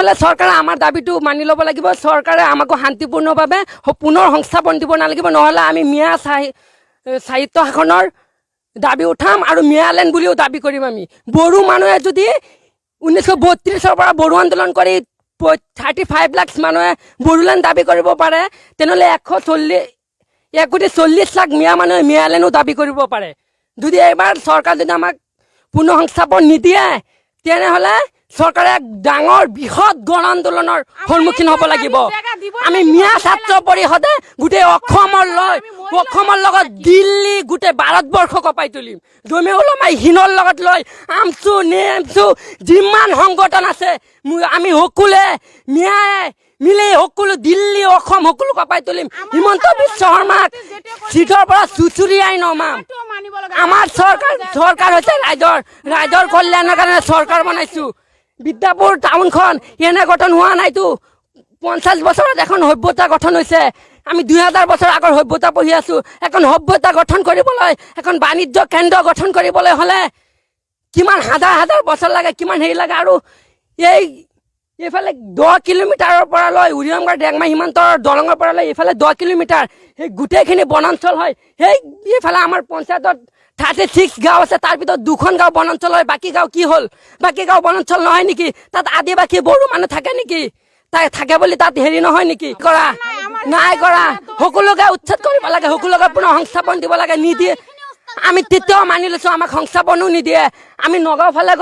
হ'লে চৰকাৰে আমাৰ দাবীটো মানি ল'ব লাগিব। চৰকাৰে আমাকো শান্তিপূৰ্ণভাৱে পুনৰ সংস্থাপন দিব নালাগিব, নহ'লে আমি মিয়া চাহি সাহিত্য শাসনৰ দাবি উঠাম আৰু মিয়ালেণ্ড বুলিও দাবি কৰিম আমি। বড়ো মানুহে যদি ঊনৈছশ বত্ৰিছৰ পৰা বড়ো আন্দোলন কৰি থাৰ্টি ফাইভ লাখ মানুহে বড়োলেণ্ড দাবি কৰিব পাৰে, তেনেহ'লে এশ চল্লিছ এক কোটি চল্লিছ লাখ মিয়া মানুহে মিয়ালেণ্ডো দাবি কৰিব পাৰে। যদি এইবাৰ চৰকাৰ যদি আমাক পুনৰ সংস্থাপন নিদিয়ে, তেনেহ'লে চৰকাৰে এক ডাঙৰ বৃহৎ গণ আন্দোলনৰ সন্মুখীন হ'ব লাগিব। আমি মিয়া ছাত্ৰ পৰিষদে গোটেই অসমৰ লৈ অসমৰ লগত দিল্লী গোটেই ভাৰতবৰ্ষ কপাই তুলিম। জমে ওলমাই হীনৰ লগত লৈ আমচু নেমচু যিমান সংগঠন আছে আমি সকলোৱে মিয়াই মিলি সকলো দিল্লী অসম সকলো কপাই তুলিম। হিমন্ত বিশ্ব শৰ্মাক চিটৰ পৰা চুচুৰিয়াই নমাম আমাৰ চৰকাৰ চৰকাৰ হৈছে ৰাইজৰ ৰাইজৰ কল্যাণৰ কাৰণে চৰকাৰ বনাইছো। বিদ্যাপুৰ টাউনখন এনে গঠন হোৱা নাইতো পঞ্চাছ বছৰত এখন সভ্যতা গঠন হৈছে। আমি দুই হাজাৰ বছৰ আগৰ সভ্যতা পঢ়ি আছোঁ। এখন সভ্যতা গঠন কৰিবলৈ, এখন বাণিজ্য কেন্দ্ৰ গঠন কৰিবলৈ হ'লে কিমান হাজাৰ হাজাৰ বছৰ লাগে, কিমান হেৰি লাগে আৰু এই এইফালে দহ কিলোমিটাৰৰ পৰা লৈ উৰিয়ামগড় ডেংমা সীমান্তৰ দলঙৰ পৰা লৈ এইফালে দহ কিলোমিটাৰ। সেই গোটেইখিনি বনাঞ্চল হয়। সেই এইফালে আমাৰ পঞ্চায়তত থাৰ্টি ছিক্স গাঁও আছে, তাৰ ভিতৰত দুখন গাঁও বনাঞ্চল হয়। বাকী গাঁও কি হ'ল? বাকী গাঁও বনাঞ্চল নহয় নেকি? তাত আদিবাসী বড়ো মানুহ থাকে নেকি? তাই থাকে বুলি তাত হেৰি নহয় নেকি? কৰা। নাই কৰা। সকলোকে উচ্ছেদ কৰিব লাগে, সকলোকে পুনৰ সংস্থাপন দিব লাগে, নিদিয়ে। আমি তেতিয়াও মানি লৈছোঁ, আমাক সংস্থাপনো নিদিয়ে। আমি নগাঁও ফালে